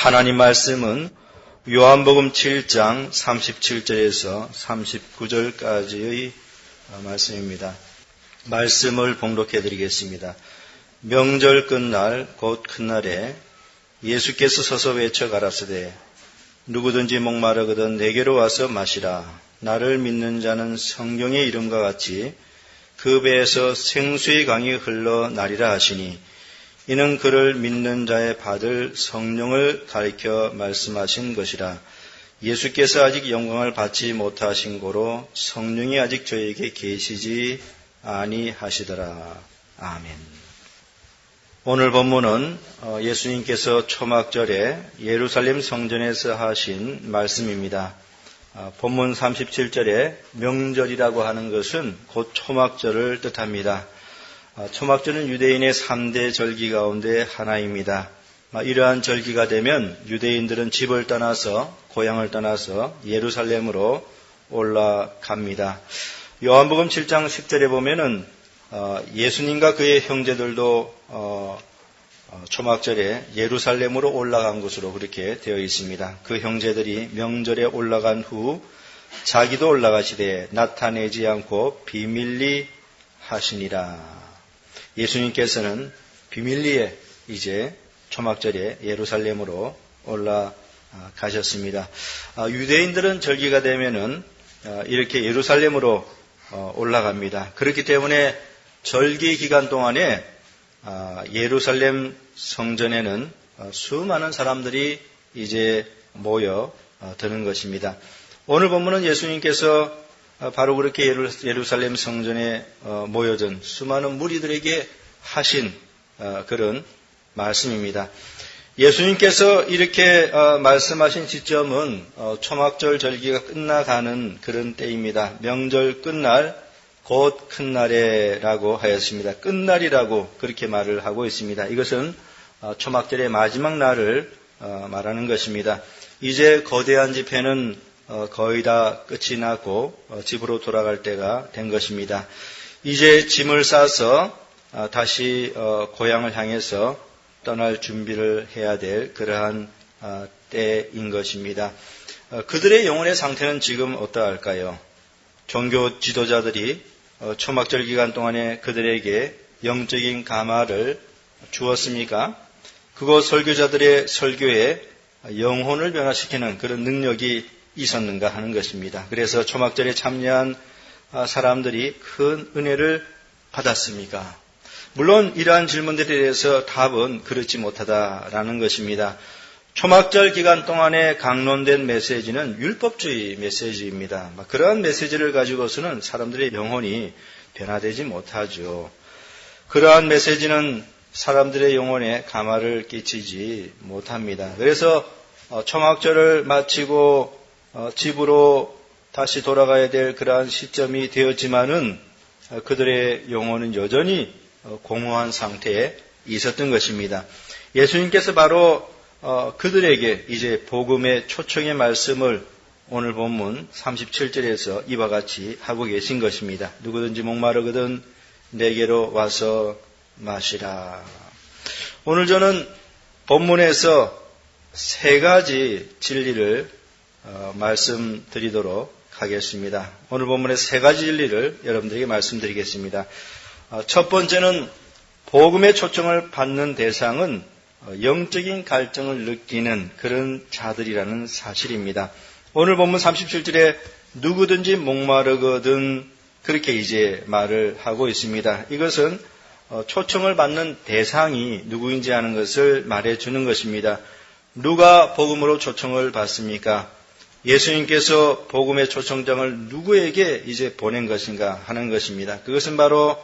하나님 말씀은 요한복음 7장 37절에서 39절까지의 말씀입니다. 말씀을 봉독해 드리겠습니다. 명절 끝날 곧 큰날에 예수께서 서서 외쳐 가라사대 누구든지 목마르거든 내게로 와서 마시라 나를 믿는 자는 성경의 이름과 같이 그 배에서 생수의 강이 흘러 나리라 하시니 이는 그를 믿는 자의 받을 성령을 가리켜 말씀하신 것이라. 예수께서 아직 영광을 받지 못하신 고로 성령이 아직 저에게 계시지 아니하시더라. 아멘. 오늘 본문은 어, 예수님께서 초막절에 예루살렘 성전에서 하신 말씀입니다. 어, 본문 37절에 명절이라고 하는 것은 곧 초막절을 뜻합니다. 아, 초막절은 유대인의 3대 절기 가운데 하나입니다. 아, 이러한 절기가 되면 유대인들은 집을 떠나서 고향을 떠나서 예루살렘으로 올라갑니다. 요한복음 7장 10절에 보면은 어, 예수님과 그의 형제들도 어, 어, 초막절에 예루살렘으로 올라간 것으로 그렇게 되어 있습니다. 그 형제들이 명절에 올라간 후 자기도 올라가시되 나타내지 않고 비밀리 하시니라. 예수님께서는 비밀리에 이제 초막절에 예루살렘으로 올라가셨습니다. 아, 유대인들은 절기가 되면은 아, 이렇게 예루살렘으로 어, 올라갑니다. 그렇기 때문에 절기 기간 동안에 아, 예루살렘 성전에는 어, 수많은 사람들이 이제 모여 어, 드는 것입니다. 오늘 본문은 예수님께서 어, 바로 그렇게 예루살렘 성전에 어, 모여든 수많은 무리들에게 하신 어, 그런 말씀입니다. 예수님께서 이렇게 말씀하신 시점은 초막절 절기가 끝나가는 그런 때입니다. 명절 끝날 곧 큰 날에라고 하였습니다. 끝날이라고 그렇게 말을 하고 있습니다. 이것은 초막절의 마지막 날을 말하는 것입니다. 이제 거대한 집회는 어, 거의 다 끝이 나고 어, 집으로 돌아갈 때가 된 것입니다. 이제 짐을 싸서 어, 다시 고향을 향해서 떠날 준비를 해야 될 그러한 때인 것입니다. 그들의 영혼의 상태는 지금 어떠할까요? 종교 지도자들이 초막절 기간 동안에 그들에게 영적인 감화를 주었습니까? 그곳 설교자들의 설교에 영혼을 변화시키는 그런 능력이 있었는가 하는 것입니다. 그래서 초막절에 참여한 아, 사람들이 큰 은혜를 받았습니까? 물론 이러한 질문들에 대해서 답은 그렇지 못하다라는 것입니다. 초막절 기간 동안에 강론된 메시지는 율법주의 메시지입니다. 그러한 메시지를 가지고서는 사람들의 영혼이 변화되지 못하죠. 그러한 메시지는 사람들의 영혼에 감화를 끼치지 못합니다. 그래서 어, 초막절을 마치고 어, 집으로 다시 돌아가야 될 그러한 시점이 되었지만은 어, 그들의 영혼은 여전히 어, 공허한 상태에 있었던 것입니다. 예수님께서 바로 그들에게 이제 복음의 초청의 말씀을 오늘 본문 37절에서 이와 같이 하고 계신 것입니다. 누구든지 목마르거든 내게로 와서 마시라. 오늘 저는 본문에서 세 가지 진리를 어, 말씀드리도록 하겠습니다. 오늘 본문의 세 가지 진리를 여러분들에게 말씀드리겠습니다. 어, 첫 번째는 복음의 초청을 받는 대상은 어, 영적인 갈증을 느끼는 그런 자들이라는 사실입니다. 오늘 본문 37절에 누구든지 목마르거든 그렇게 이제 말을 하고 있습니다. 이것은 초청을 받는 대상이 누구인지 하는 것을 말해 주는 것입니다. 누가 복음으로 초청을 받습니까? 예수님께서 복음의 초청장을 누구에게 이제 보낸 것인가 하는 것입니다. 그것은 바로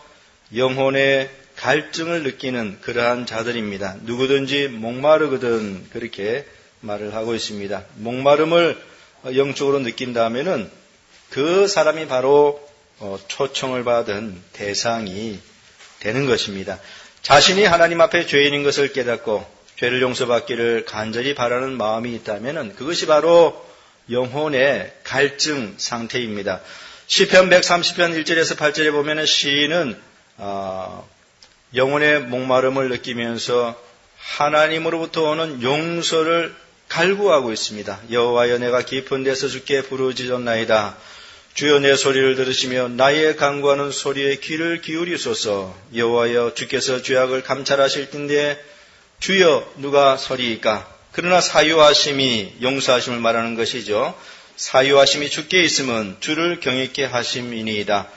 영혼의 갈증을 느끼는 그러한 자들입니다. 누구든지 목마르거든 그렇게 말을 하고 있습니다. 목마름을 영적으로 느낀다면은 그 사람이 바로 어, 초청을 받은 대상이 되는 것입니다. 자신이 하나님 앞에 죄인인 것을 깨닫고 죄를 용서받기를 간절히 바라는 마음이 있다면 그것이 바로 영혼의 갈증 상태입니다. 시편 130편 1절에서 8절에 보면 시인은 어, 영혼의 목마름을 느끼면서 하나님으로부터 오는 용서를 갈구하고 있습니다. 여호와여 내가 깊은 데서 주께 부르짖었나이다. 주여 내 소리를 들으시며 나의 강구하는 소리에 귀를 기울이소서. 여호와여 주께서 죄악을 감찰하실 텐데 주여 누가 서리이까? 그러나 사유하심이 용서하심을 말하는 것이죠. 사유하심이 주께 있으면 주를 경외케 하심이니이다.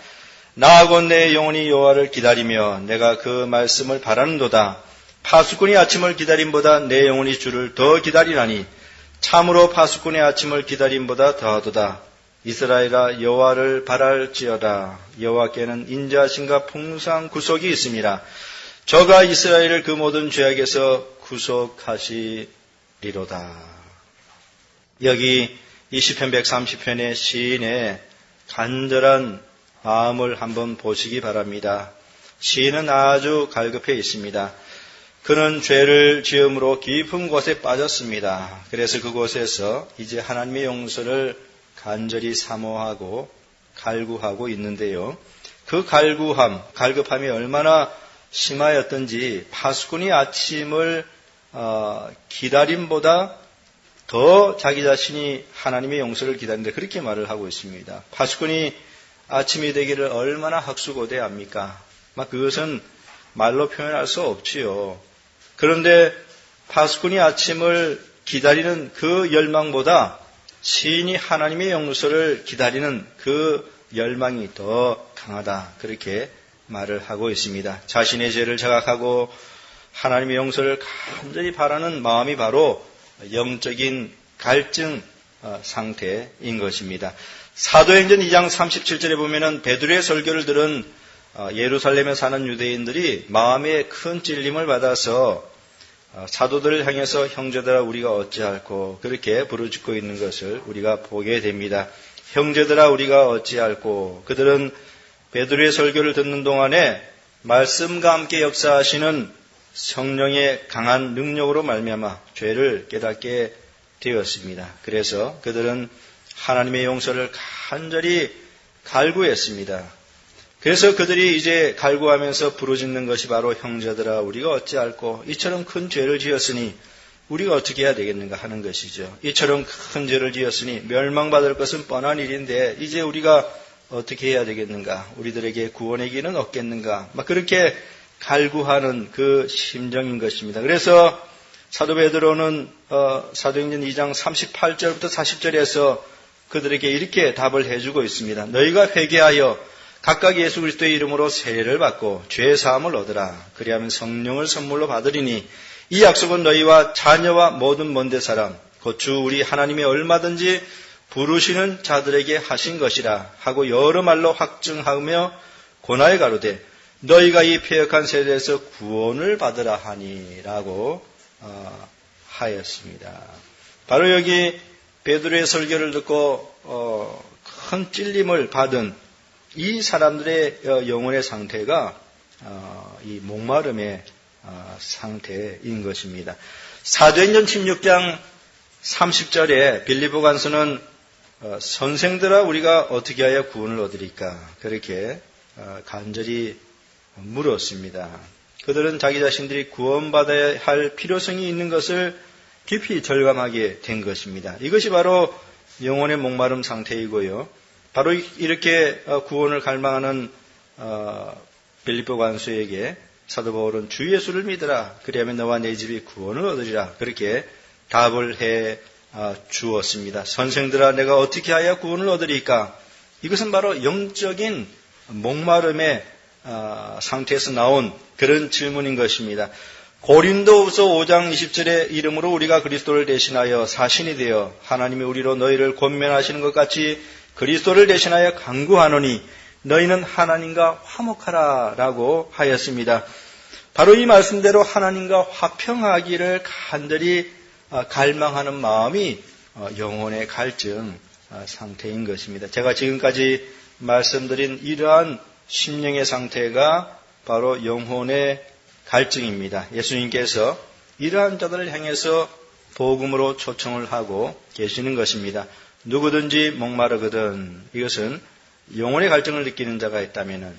나하고 내 영혼이 여호와를 기다리며 내가 그 말씀을 바라는도다. 파수꾼이 아침을 기다림보다 내 영혼이 주를 더 기다리라니 참으로 파수꾼의 아침을 기다림보다 더하도다. 이스라엘아 여호와를 바랄지어다. 여호와께는 인자하심과 풍성한 구속이 있습니다. 저가 이스라엘을 그 모든 죄악에서 구속하시 리로다. 여기 20편 130편의 시인의 간절한 마음을 한번 보시기 바랍니다. 시인은 아주 갈급해 있습니다. 그는 죄를 지음으로 깊은 곳에 빠졌습니다. 그래서 그곳에서 이제 하나님의 용서를 간절히 사모하고 갈구하고 있는데요. 그 갈구함, 갈급함이 얼마나 심하였던지 파수꾼이 아침을 어, 기다림보다 더 자기 자신이 하나님의 용서를 기다린다 그렇게 말을 하고 있습니다. 파수꾼이 아침이 되기를 얼마나 학수고대합니까? 막 그것은 말로 표현할 수 없지요. 그런데 파수꾼이 아침을 기다리는 그 열망보다 시인이 하나님의 용서를 기다리는 그 열망이 더 강하다. 그렇게 말을 하고 있습니다. 자신의 죄를 자각하고 하나님의 용서를 간절히 바라는 마음이 바로 영적인 갈증 어, 상태인 것입니다. 사도행전 2장 37절에 보면은 베드로의 설교를 들은 어, 예루살렘에 사는 유대인들이 마음에 큰 찔림을 받아서 어, 사도들을 향해서 형제들아 우리가 어찌할꼬 그렇게 부르짖고 있는 것을 우리가 보게 됩니다. 형제들아 우리가 어찌할꼬 그들은 베드로의 설교를 듣는 동안에 말씀과 함께 역사하시는 성령의 강한 능력으로 말미암아 죄를 깨닫게 되었습니다. 그래서 그들은 하나님의 용서를 간절히 갈구했습니다. 그래서 그들이 이제 갈구하면서 부르짖는 것이 바로 형제들아 우리가 어찌할꼬 이처럼 큰 죄를 지었으니 우리가 어떻게 해야 되겠는가 하는 것이죠. 이처럼 큰 죄를 지었으니 멸망받을 것은 뻔한 일인데 이제 우리가 어떻게 해야 되겠는가? 우리들에게 구원의 길은 없겠는가? 막 그렇게 갈구하는 그 심정인 것입니다. 그래서 사도 베드로는 어, 사도행전 2장 38절부터 40절에서 그들에게 이렇게 답을 해주고 있습니다. 너희가 회개하여 각각 예수 그리스도의 이름으로 세례를 받고 죄 사함을 얻으라. 그리하면 성령을 선물로 받으리니 이 약속은 너희와 자녀와 모든 먼데 사람 곧 주 우리 하나님이 얼마든지 부르시는 자들에게 하신 것이라 하고 여러 말로 확증하며 고나에 가로되 너희가 이 폐역한 세대에서 구원을 받으라 하니라고 어, 하였습니다. 바로 여기 베드로의 설교를 듣고 어, 큰 찔림을 받은 이 사람들의 어, 영혼의 상태가 어, 이 목마름의 어, 상태인 것입니다. 사도행전 16장 30절에 빌리보 간수는 선생들아 우리가 어떻게 하여 구원을 얻으리까 그렇게 간절히 물었습니다. 그들은 자기 자신들이 구원받아야 할 필요성이 있는 것을 깊이 절감하게 된 것입니다. 이것이 바로 영혼의 목마름 상태이고요. 바로 이렇게 어, 구원을 갈망하는 어, 빌리보 관수에게 사도 바울은 주 예수를 믿으라. 그리하면 너와 내 집이 구원을 얻으리라. 그렇게 답을 해 어, 주었습니다. 선생들아 내가 어떻게 하여 구원을 얻으리까? 이것은 바로 영적인 목마름의 상태에서 나온 그런 질문인 것입니다. 고린도후서 5장 20절의 이름으로 우리가 그리스도를 대신하여 사신이 되어 하나님이 우리로 너희를 권면하시는 것 같이 그리스도를 대신하여 강구하노니 너희는 하나님과 화목하라라고 하였습니다. 바로 이 말씀대로 하나님과 화평하기를 간절히 어, 갈망하는 마음이 어, 영혼의 갈증 어, 상태인 것입니다. 제가 지금까지 말씀드린 이러한 심령의 상태가 바로 영혼의 갈증입니다. 예수님께서 이러한 자들을 향해서 복음으로 초청을 하고 계시는 것입니다. 누구든지 목마르거든 이것은 영혼의 갈증을 느끼는 자가 있다면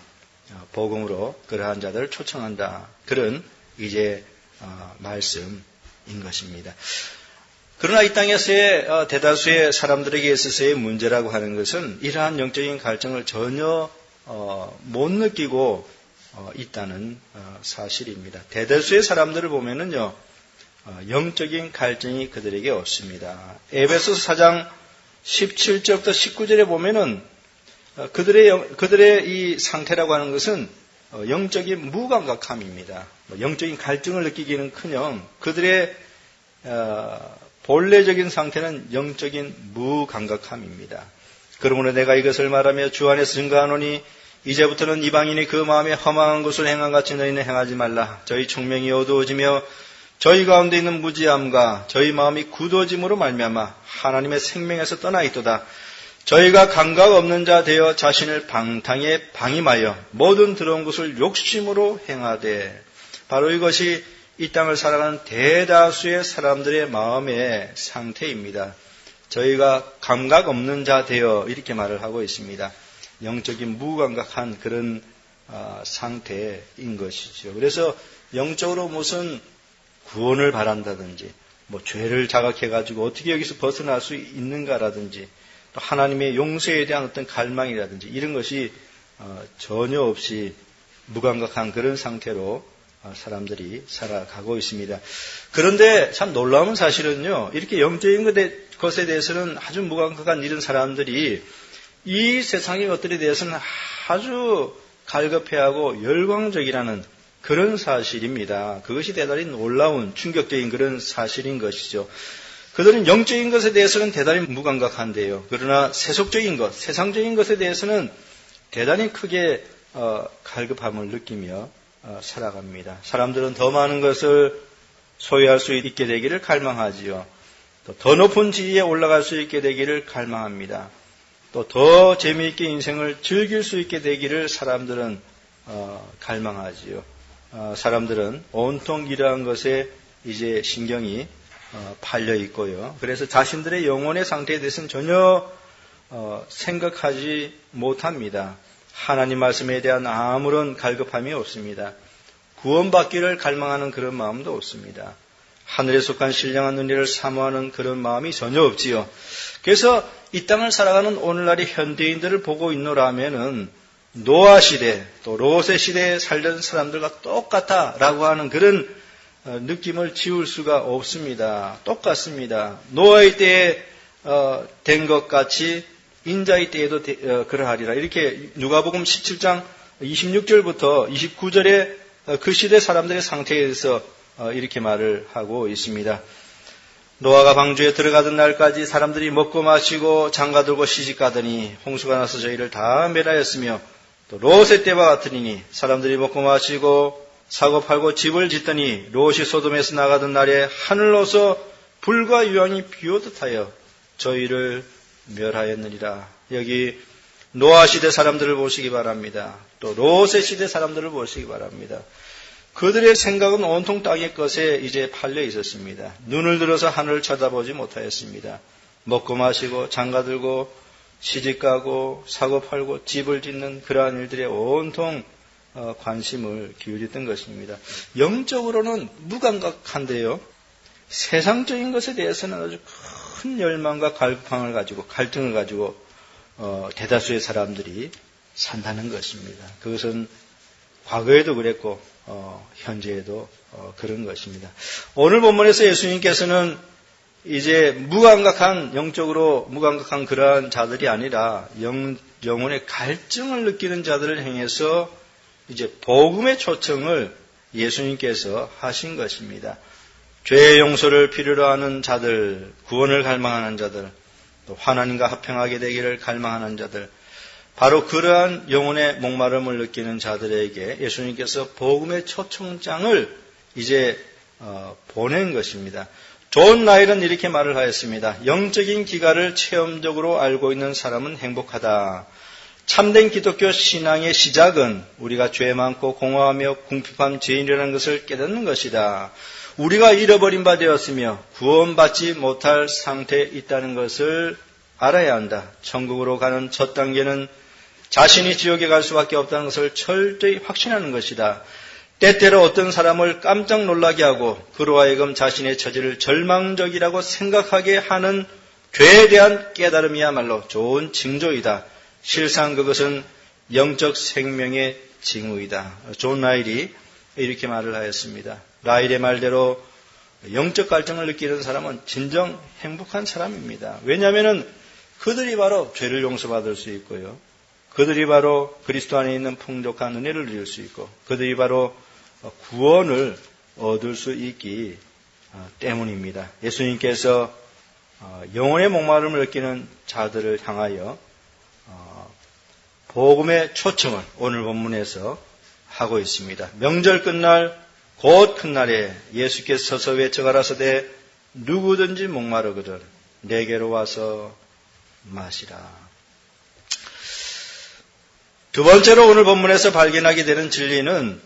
어, 복음으로 그러한 자들을 초청한다. 그런 이제 어, 말씀인 것입니다. 그러나 이 땅에서의 어, 대다수의 사람들에게 있어서의 문제라고 하는 것은 이러한 영적인 갈증을 전혀 어, 못 느끼고 어, 있다는 사실입니다. 대다수의 사람들을 보면은요, 영적인 갈증이 그들에게 없습니다. 에베소서 4장 17절부터 19절에 보면은 그들의 그들의 이 상태라고 하는 것은 영적인 무감각함입니다. 뭐 영적인 갈증을 느끼기는커녕 그들의 본래적인 상태는 영적인 무감각함입니다. 그러므로 내가 이것을 말하며 주 안에서 증거하노니 이제부터는 이방인이 그 마음에 허망한 것을 행한 같이 너희는 행하지 말라. 저희 총명이 어두워지며 저희 가운데 있는 무지함과 저희 마음이 굳어짐으로 말미암아 하나님의 생명에서 떠나 있도다. 저희가 감각 없는 자 되어 자신을 방탕에 방임하여 모든 들어온 것을 욕심으로 행하되 바로 이것이 이 땅을 살아가는 대다수의 사람들의 마음의 상태입니다. 저희가 감각 없는 자 되어 이렇게 말을 하고 있습니다. 영적인 무감각한 그런 아, 상태인 것이죠. 그래서 영적으로 무슨 구원을 바란다든지, 뭐 죄를 자각해 가지고 어떻게 여기서 벗어날 수 있는가라든지, 또 하나님의 용서에 대한 어떤 갈망이라든지 이런 것이 어, 전혀 없이 무감각한 그런 상태로 어, 사람들이 살아가고 있습니다. 그런데 참 놀라운 사실은요, 이렇게 영적인 것에 대해서는 아주 무감각한 이런 사람들이 이 세상의 것들에 대해서는 아주 갈급해하고 열광적이라는 그런 사실입니다. 그것이 대단히 놀라운 충격적인 그런 사실인 것이죠. 그들은 영적인 것에 대해서는 대단히 무감각한데요. 그러나 세속적인 것, 세상적인 것에 대해서는 대단히 크게 어, 갈급함을 느끼며 어, 살아갑니다. 사람들은 더 많은 것을 소유할 수 있게 되기를 갈망하지요. 또더 높은 지위에 올라갈 수 있게 되기를 갈망합니다. 또 더 재미있게 인생을 즐길 수 있게 되기를 사람들은 어, 갈망하지요. 어, 사람들은 온통 이러한 것에 이제 신경이 어, 팔려 있고요. 그래서 자신들의 영혼의 상태에 대해서는 전혀 어, 생각하지 못합니다. 하나님 말씀에 대한 아무런 갈급함이 없습니다. 구원받기를 갈망하는 그런 마음도 없습니다. 하늘에 속한 신령한 은혜를 사모하는 그런 마음이 전혀 없지요. 그래서 이 땅을 살아가는 오늘날의 현대인들을 보고 있노라면은 노아 시대 또 로세 시대에 살던 사람들과 똑같다라고 하는 그런 어, 느낌을 지울 수가 없습니다. 똑같습니다. 노아의 때에 어, 된것 같이 인자의 때에도 어, 그러하리라. 이렇게 누가복음 17장 26절부터 29절에 그 시대 사람들의 상태에 대해서 이렇게 말을 하고 있습니다. 노아가 방주에 들어가던 날까지 사람들이 먹고 마시고 장가들고 시집가더니 홍수가 나서 저희를 다 멸하였으며 또 롯의 때와 같으니 사람들이 먹고 마시고 사고 팔고 집을 짓더니 롯이 소돔에서 나가던 날에 하늘로서 불과 유황이 비오듯 하여 저희를 멸하였느니라. 여기 노아 시대 사람들을 보시기 바랍니다. 또 롯의 시대 사람들을 보시기 바랍니다. 그들의 생각은 온통 땅의 것에 이제 팔려 있었습니다. 눈을 들어서 하늘을 쳐다보지 못하였습니다. 먹고 마시고 장가들고 시집가고 사고 팔고 집을 짓는 그러한 일들에 온통 어, 관심을 기울였던 것입니다. 영적으로는 무감각한데요. 세상적인 것에 대해서는 아주 큰 열망과 갈팡을 가지고 갈등을 가지고 어, 대다수의 사람들이 산다는 것입니다. 그것은 과거에도 그랬고 어, 현재에도 어, 그런 것입니다. 오늘 본문에서 예수님께서는 이제 무감각한 영적으로 무감각한 그러한 자들이 아니라 영, 영혼의 갈증을 느끼는 자들을 향해서 이제 복음의 초청을 예수님께서 하신 것입니다. 죄의 용서를 필요로 하는 자들, 구원을 갈망하는 자들, 또 하나님과 합평하게 되기를 갈망하는 자들, 바로 그러한 영혼의 목마름을 느끼는 자들에게 예수님께서 복음의 초청장을 이제 어, 보낸 것입니다. 존 나일은 이렇게 말을 하였습니다. 영적인 기가를 체험적으로 알고 있는 사람은 행복하다. 참된 기독교 신앙의 시작은 우리가 죄 많고 공허하며 궁핍한 죄인이라는 것을 깨닫는 것이다. 우리가 잃어버린 바 되었으며 구원받지 못할 상태에 있다는 것을 알아야 한다. 천국으로 가는 첫 단계는 자신이 지옥에 갈 수밖에 없다는 것을 철저히 확신하는 것이다. 때때로 어떤 사람을 깜짝 놀라게 하고 그로 하여금 자신의 처지를 절망적이라고 생각하게 하는 죄에 대한 깨달음이야말로 좋은 징조이다. 실상 그것은 영적 생명의 징후이다. 존 라일이 이렇게 말을 하였습니다. 라일의 말대로 영적 갈증을 느끼는 사람은 진정 행복한 사람입니다. 왜냐하면 그들이 바로 죄를 용서받을 수 있고요. 그들이 바로 그리스도 안에 있는 풍족한 은혜를 누릴 수 있고 그들이 바로 구원을 얻을 수 있기 때문입니다. 예수님께서 영혼의 목마름을 느끼는 자들을 향하여 복음의 초청을 오늘 본문에서 하고 있습니다. 명절 끝날 곧 끝날에 예수께서 서서 외쳐가라서대 누구든지 목마르거든 내게로 와서 마시라. 두 번째로 오늘 본문에서 발견하게 되는 진리는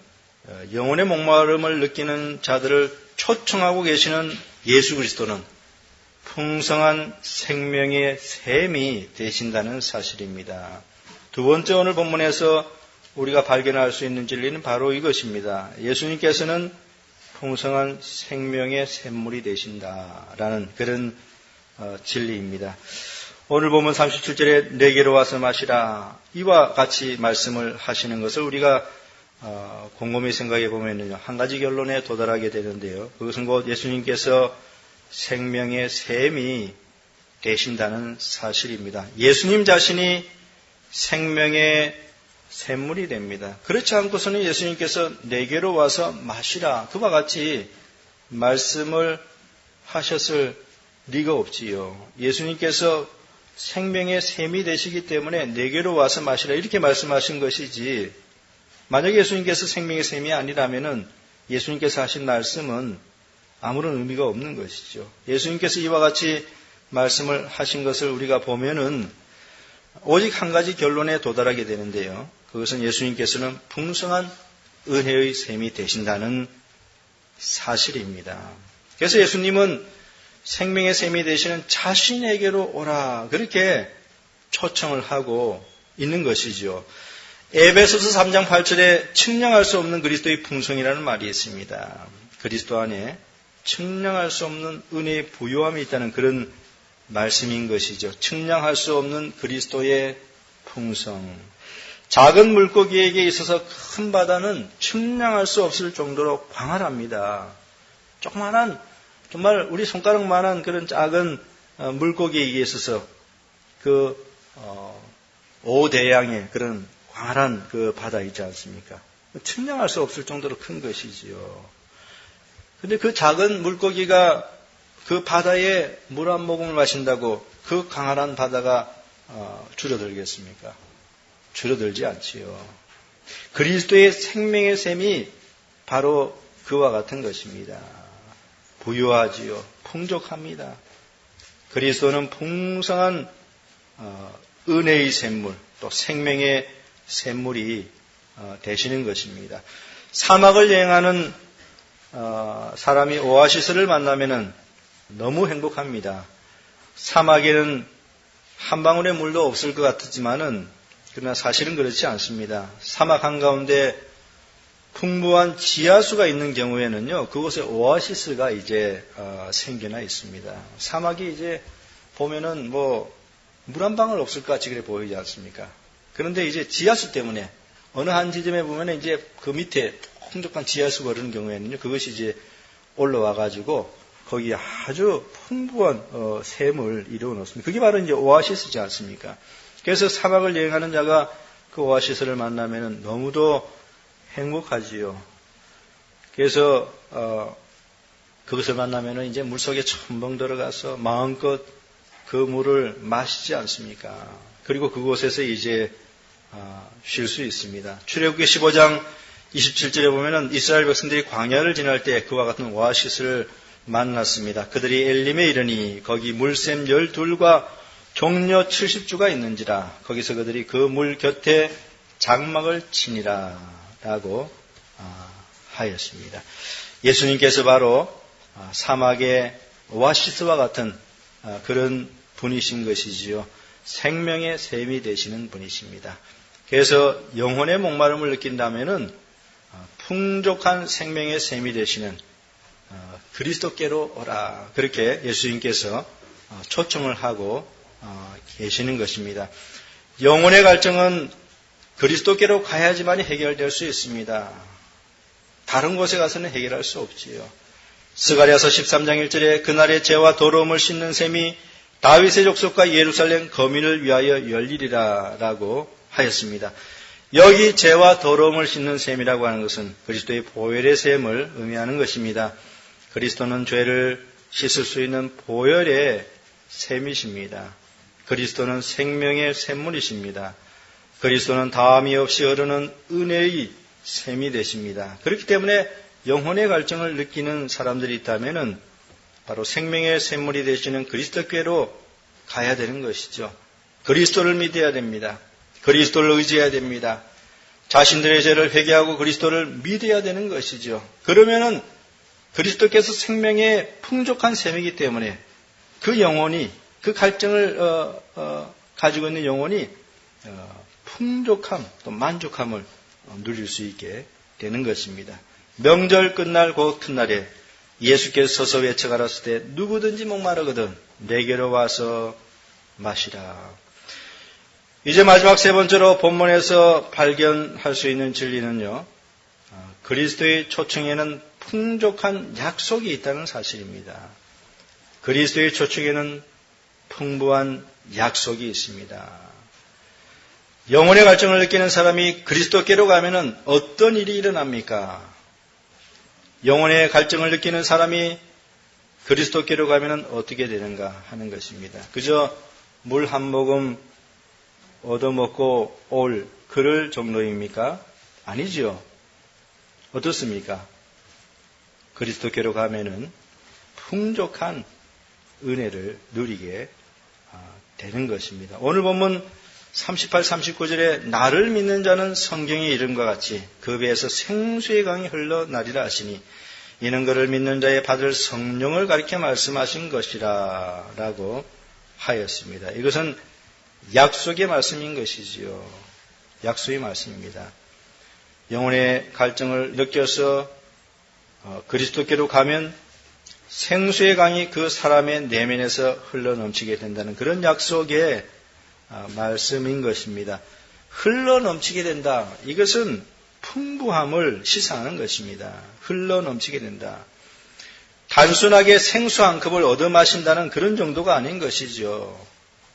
영혼의 목마름을 느끼는 자들을 초청하고 계시는 예수 그리스도는 풍성한 생명의 샘이 되신다는 사실입니다. 두 번째 오늘 본문에서 우리가 발견할 수 있는 진리는 바로 이것입니다. 예수님께서는 풍성한 생명의 샘물이 되신다라는 그런 어, 진리입니다. 오늘 보면 37절에 내게로 와서 마시라 이와 같이 말씀을 하시는 것을 우리가 어, 곰곰이 생각해 보면요 한 가지 결론에 도달하게 되는데요. 그것은 곧 예수님께서 생명의 샘이 되신다는 사실입니다. 예수님 자신이 생명의 샘물이 됩니다. 그렇지 않고서는 예수님께서 내게로 와서 마시라. 그와 같이 말씀을 하셨을 리가 없지요. 예수님께서 생명의 샘이 되시기 때문에 내게로 와서 마시라. 이렇게 말씀하신 것이지. 만약 예수님께서 생명의 샘이 아니라면은 예수님께서 하신 말씀은 아무런 의미가 없는 것이죠. 예수님께서 이와 같이 말씀을 하신 것을 우리가 보면은 오직 한 가지 결론에 도달하게 되는데요. 그것은 예수님께서는 풍성한 은혜의 셈이 되신다는 사실입니다. 그래서 예수님은 생명의 셈이 되시는 자신에게로 오라. 그렇게 초청을 하고 있는 것이죠. 에베소서 3장 8절에 측량할 수 없는 그리스도의 풍성이라는 말이 있습니다. 그리스도 안에 측량할 수 없는 은혜의 부요함이 있다는 그런 말씀인 것이죠. 측량할 수 없는 그리스도의 풍성. 작은 물고기에게 있어서 큰 바다는 측량할 수 없을 정도로 광활합니다. 조그만한 정말 우리 손가락만한 그런 작은 어, 물고기에게 있어서 그 어, 오대양의 그런 광활한 그 바다 있지 않습니까? 측량할 수 없을 정도로 큰 것이지요. 근데 그 작은 물고기가 그 바다에 물 한 모금을 마신다고 그 강한 바다가 어, 줄어들겠습니까? 줄어들지 않지요. 그리스도의 생명의 셈이 바로 그와 같은 것입니다. 부유하지요. 풍족합니다. 그리스도는 풍성한 어, 은혜의 샘물, 또 생명의 샘물이 어, 되시는 것입니다. 사막을 여행하는 사람이 오아시스를 만나면은 너무 행복합니다. 사막에는 한 방울의 물도 없을 것 같지만은 그러나 사실은 그렇지 않습니다. 사막 한가운데 풍부한 지하수가 있는 경우에는요, 그곳에 오아시스가 이제 어, 생겨나 있습니다. 사막이 이제 보면은 뭐 물 한 방울 없을 것 같이 그래 보이지 않습니까? 그런데 이제 지하수 때문에 어느 한 지점에 보면 이제 그 밑에 풍족한 지하수가 흐르는 경우에는요, 그것이 이제 올라와 가지고 거기에 아주 풍부한 어, 샘을 이루어 놓습니다. 그게 바로 이제 오아시스지 않습니까? 그래서 사막을 여행하는 자가 그 오아시스를 만나면 너무도 행복하지요. 그래서 어, 그것을 만나면 이제 물 속에 첨벙 들어가서 마음껏 그 물을 마시지 않습니까? 그리고 그곳에서 이제 어, 쉴수 있습니다. 출애굽기 15장 27절에 보면은 이스라엘 백성들이 광야를 지날 때 그와 같은 오아시스를 만났습니다. 그들이 엘림에 이르니 거기 물샘 열둘과 종려 70주가 있는지라 거기서 그들이 그 물 곁에 장막을 치니라 라고 아, 하였습니다. 예수님께서 바로 아, 사막의 오아시스와 같은 아, 그런 분이신 것이지요. 생명의 샘이 되시는 분이십니다. 그래서 영혼의 목마름을 느낀다면은 풍족한 생명의 셈이 되시는 어, 그리스도께로 오라. 그렇게 예수님께서 어, 초청을 하고 어, 계시는 것입니다. 영혼의 갈증은 그리스도께로 가야지만 해결될 수 있습니다. 다른 곳에 가서는 해결할 수 없지요. 스가리아서 13장 1절에 그날의 죄와 더러움을 씻는 셈이 다윗의 족속과 예루살렘 거민을 위하여 열리리라 라고 하였습니다. 여기 죄와 더러움을 씻는 셈이라고 하는 것은 그리스도의 보혈의 셈을 의미하는 것입니다. 그리스도는 죄를 씻을 수 있는 보혈의 셈이십니다. 그리스도는 생명의 샘물이십니다. 그리스도는 다함이 없이 흐르는 은혜의 셈이 되십니다. 그렇기 때문에 영혼의 갈증을 느끼는 사람들이 있다면 바로 생명의 샘물이 되시는 그리스도께로 가야 되는 것이죠. 그리스도를 믿어야 됩니다. 그리스도를 의지해야 됩니다. 자신들의 죄를 회개하고 그리스도를 믿어야 되는 것이죠. 그러면은 그리스도께서 생명의 풍족한 셈이기 때문에 그 영혼이 그 갈증을 어, 어, 가지고 있는 영혼이 어, 풍족함 또 만족함을 누릴 수 있게 되는 것입니다. 명절 끝날 그 끝날에 예수께서 서서 외쳐가랐을 때 누구든지 목마르거든 내게로 와서 마시라. 이제 마지막 세 번째로 본문에서 발견할 수 있는 진리는요. 아, 그리스도의 초청에는 풍족한 약속이 있다는 사실입니다. 그리스도의 초청에는 풍부한 약속이 있습니다. 영혼의 갈증을 느끼는 사람이 그리스도께로 가면은 어떤 일이 일어납니까? 영혼의 갈증을 느끼는 사람이 그리스도께로 가면은 어떻게 되는가 하는 것입니다. 그저 물 한 모금 얻어먹고 올 그럴 정도입니까? 아니죠. 어떻습니까? 그리스도께로 가면은 풍족한 은혜를 누리게 아, 되는 것입니다. 오늘 보면 38, 39절에 나를 믿는 자는 성경의 이름과 같이 그 배에서 생수의 강이 흘러나리라 하시니 이는 그를 믿는 자의 받을 성령을 가리켜 말씀하신 것이라 라고 하였습니다. 이것은 약속의 말씀인 것이지요. 약속의 말씀입니다. 영혼의 갈증을 느껴서 어, 그리스도께로 가면 생수의 강이 그 사람의 내면에서 흘러 넘치게 된다는 그런 약속의 어, 말씀인 것입니다. 흘러 넘치게 된다. 이것은 풍부함을 시사하는 것입니다. 흘러 넘치게 된다. 단순하게 생수 한 컵을 얻어 마신다는 그런 정도가 아닌 것이죠.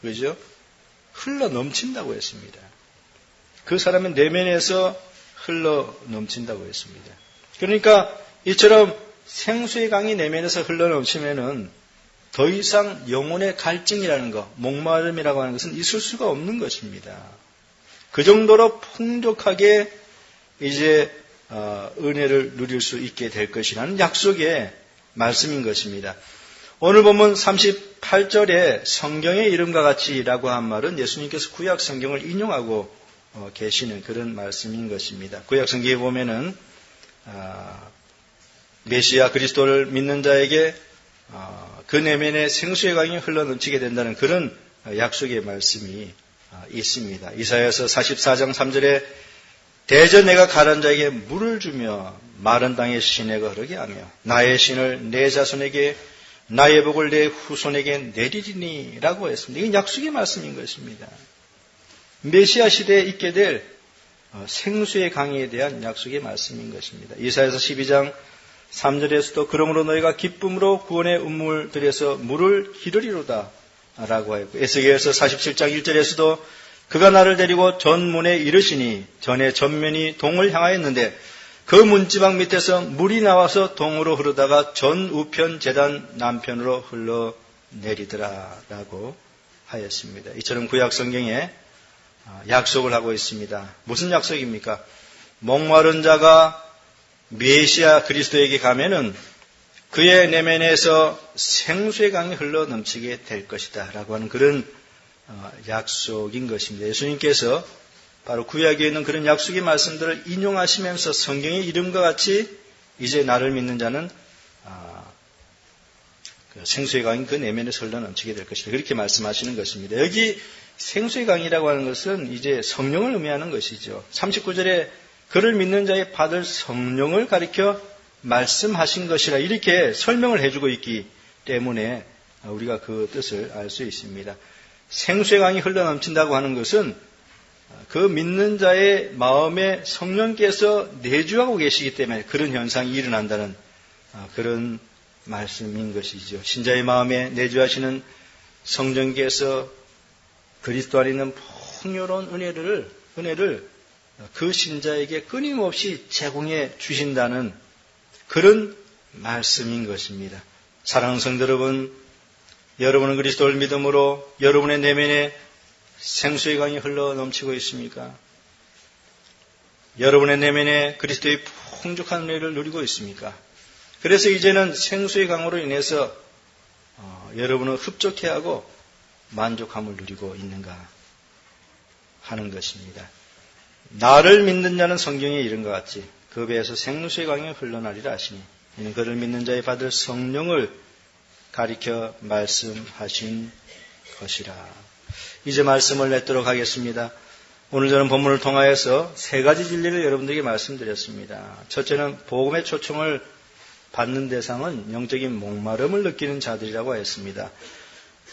그죠? 흘러 넘친다고 했습니다. 그 사람의 내면에서 흘러 넘친다고 했습니다. 그러니까 이처럼 생수의 강이 내면에서 흘러 넘치면은 더 이상 영혼의 갈증이라는 것, 목마름이라고 하는 것은 있을 수가 없는 것입니다. 그 정도로 풍족하게 이제 어, 은혜를 누릴 수 있게 될 것이라는 약속의 말씀인 것입니다. 오늘 보면 38절에 성경의 이름과 같이라고 한 말은 예수님께서 구약 성경을 인용하고 어, 계시는 그런 말씀인 것입니다. 구약 성경에 보면은 아, 메시아 그리스도를 믿는 자에게 어, 그 내면에 생수의 강이 흘러 넘치게 된다는 그런 약속의 말씀이 아, 있습니다. 이사야서 44장 3절에 대저 내가 가란 자에게 물을 주며 마른 땅에 시내가 흐르게 하며 나의 신을 내 자손에게 나의 복을 내 후손에게 내리리니 라고 했습니다. 이건 약속의 말씀인 것입니다. 메시아 시대에 있게 될 어, 생수의 강에 대한 약속의 말씀인 것입니다. 이사에서 12장 3절에서도 그러므로 너희가 기쁨으로 구원의 운물들에서 물을 기르리로다 라고 하였고 에스겔서 47장 1절에서도 그가 나를 데리고 전문에 이르시니 전에 전면이 동을 향하였는데 그 문지방 밑에서 물이 나와서 동으로 흐르다가 전 우편 재단 남편으로 흘러 내리더라라고 하였습니다. 이처럼 구약 성경에 아, 약속을 하고 있습니다. 무슨 약속입니까? 목마른 자가 메시아 그리스도에게 가면은 그의 내면에서 생수의 강이 흘러 넘치게 될 것이다. 라고 하는 그런 어, 약속인 것입니다. 예수님께서 바로 구약에 있는 그런 약속의 말씀들을 인용하시면서 성경의 이름과 같이 이제 나를 믿는 자는 아, 그 생수의 강이 그 내면에서 흘러 넘치게 될 것이다. 그렇게 말씀하시는 것입니다. 여기 생수의 강이라고 하는 것은 이제 성령을 의미하는 것이죠. 39절에 그를 믿는 자의 받을 성령을 가리켜 말씀하신 것이라 이렇게 설명을 해주고 있기 때문에 우리가 그 뜻을 알 수 있습니다. 생수의 강이 흘러넘친다고 하는 것은 그 믿는 자의 마음에 성령께서 내주하고 계시기 때문에 그런 현상이 일어난다는 그런 말씀인 것이죠. 신자의 마음에 내주하시는 성령께서 그리스도 안에 있는 풍요로운 은혜를 은혜를 그 신자에게 끊임없이 제공해 주신다는 그런 말씀인 것입니다. 사랑하는 성도 여러분, 여러분은 그리스도를 믿음으로 여러분의 내면에 생수의 강이 흘러 넘치고 있습니까? 여러분의 내면에 그리스도의 풍족한 은혜를 누리고 있습니까? 그래서 이제는 생수의 강으로 인해서 어, 여러분은 흡족해 하고 만족함을 누리고 있는가 하는 것입니다. 나를 믿는 자는 성경에 이른 것 같이 그 배에서 생수의 강이 흘러나리라 하시니 이는 그를 믿는 자의 받을 성령을 가리켜 말씀하신 것이라. 이제 말씀을 맺도록 하겠습니다. 오늘 저는 본문을 통하여서 세 가지 진리를 여러분들에게 말씀드렸습니다. 첫째는 복음의 초청을 받는 대상은 영적인 목마름을 느끼는 자들이라고 했습니다.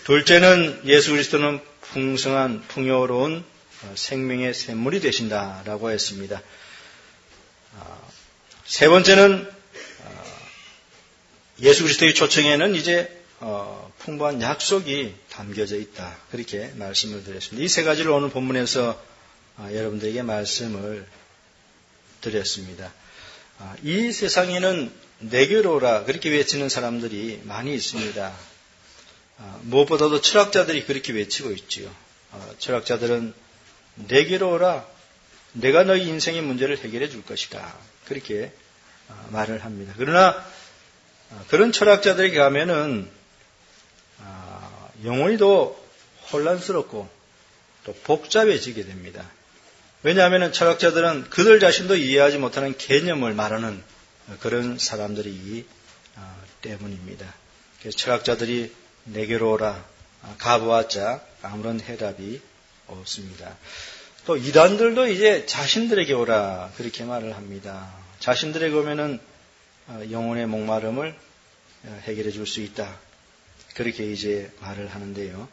둘째는 예수 그리스도는 풍성한 풍요로운 생명의 샘물이 되신다라고 했습니다. 아, 세 번째는 아, 예수 그리스도의 초청에는 이제 어, 풍부한 약속이 담겨져 있다. 그렇게 말씀을 드렸습니다. 이 세 가지를 오늘 본문에서 아, 여러분들에게 말씀을 드렸습니다. 이 세상에는 내게로라 그렇게 외치는 사람들이 많이 있습니다. 무엇보다도 철학자들이 그렇게 외치고 있지요. 철학자들은 내게로라 내가 너희 인생의 문제를 해결해 줄 것이다. 그렇게 어, 말을 합니다. 그러나 어, 그런 철학자들에게 가면은 어, 영혼이 더 혼란스럽고 또 복잡해지게 됩니다. 왜냐하면 철학자들은 그들 자신도 이해하지 못하는 개념을 말하는 그런 사람들이기 때문입니다. 그래서 철학자들이 내게로 오라 가보았자 아무런 해답이 없습니다. 또 이단들도 이제 자신들에게 오라 그렇게 말을 합니다. 자신들에게 오면은 어, 영혼의 목마름을 어, 해결해 줄 수 있다. 그렇게 이제 말을 하는데요.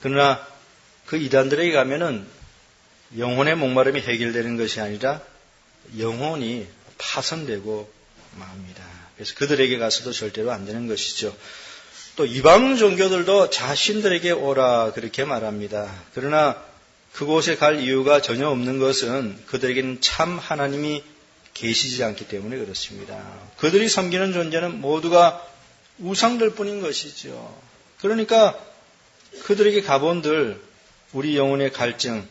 그러나 그 이단들에게 가면은 영혼의 목마름이 해결되는 것이 아니라 영혼이 파손되고 맙니다. 그래서 그들에게 가서도 절대로 안 되는 것이죠. 또 이방 종교들도 자신들에게 오라 그렇게 말합니다. 그러나 그곳에 갈 이유가 전혀 없는 것은 그들에게는 참 하나님이 계시지 않기 때문에 그렇습니다. 그들이 섬기는 존재는 모두가 우상들 뿐인 것이죠. 그러니까 그들에게 가본들 우리 영혼의 갈증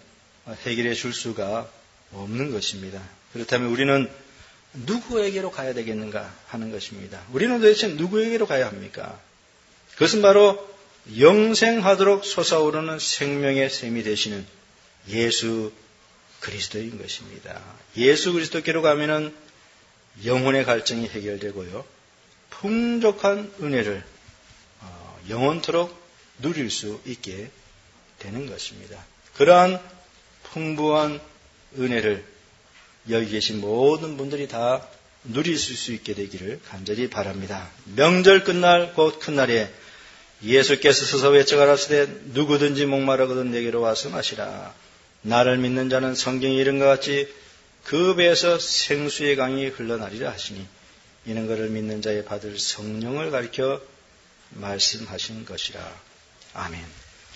해결해 줄 수가 없는 것입니다. 그렇다면 우리는 누구에게로 가야 되겠는가 하는 것입니다. 우리는 도대체 누구에게로 가야 합니까? 그것은 바로 영생하도록 솟아오르는 생명의 셈이 되시는 예수 그리스도인 것입니다. 예수 그리스도께로 가면은 영혼의 갈증이 해결되고요. 풍족한 은혜를 어, 영원토록 누릴 수 있게 되는 것입니다. 그러한 풍부한 은혜를 여기 계신 모든 분들이 다 누릴 수 있게 되기를 간절히 바랍니다. 명절 끝날 곧 큰 날에 예수께서 서서 외쳐 가라스되 누구든지 목마르거든 내게로 와서 마시라. 나를 믿는 자는 성경이 이런 것 같이 그 배에서 생수의 강이 흘러나리라 하시니 이는 그를 믿는 자의 받을 성령을 가리켜 말씀하신 것이라. 아멘.